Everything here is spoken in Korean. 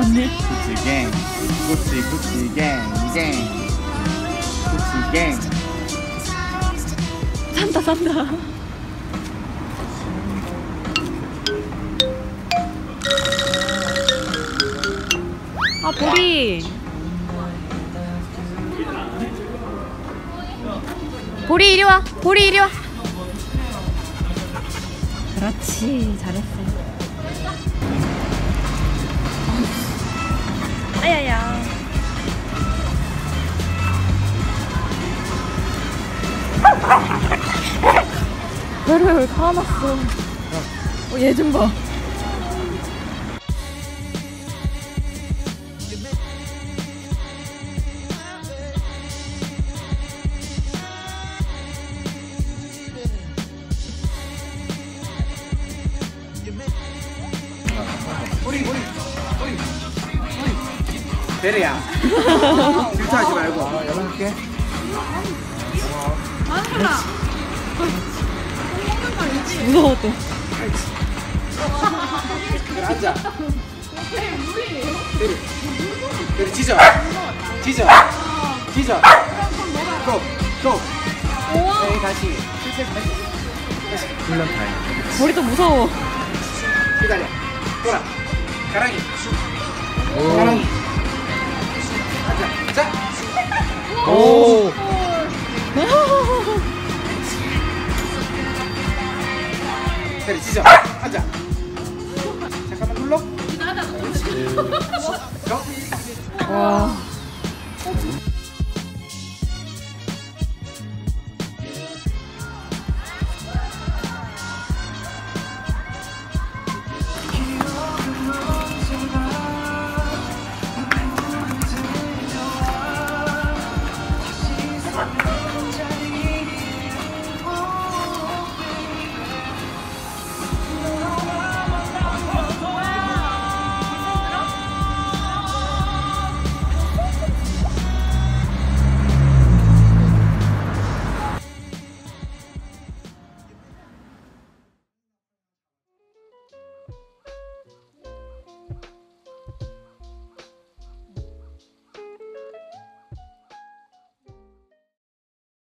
언니? 구찌갱 구찌 구찌갱 갱 구찌갱 산다 산다 아 보리 보리 이리 와. 보리 이리 와. 그렇지 잘했어. 아야야. 왜 가놨어? 어, 얘 좀 봐. 우리 우리 우리. 베레야. 질투하지 말고. 어, 연락할게. 무서워 또. 앉아. 베리. 베리 짖어. 짖어. 짖어. 고고. 에이 다시. 다시. 다시. 머리 또 무서워. 기다려. 돌아 가랑이. 가랑이. 앉아 자. 오. 베리 짖어. 앉아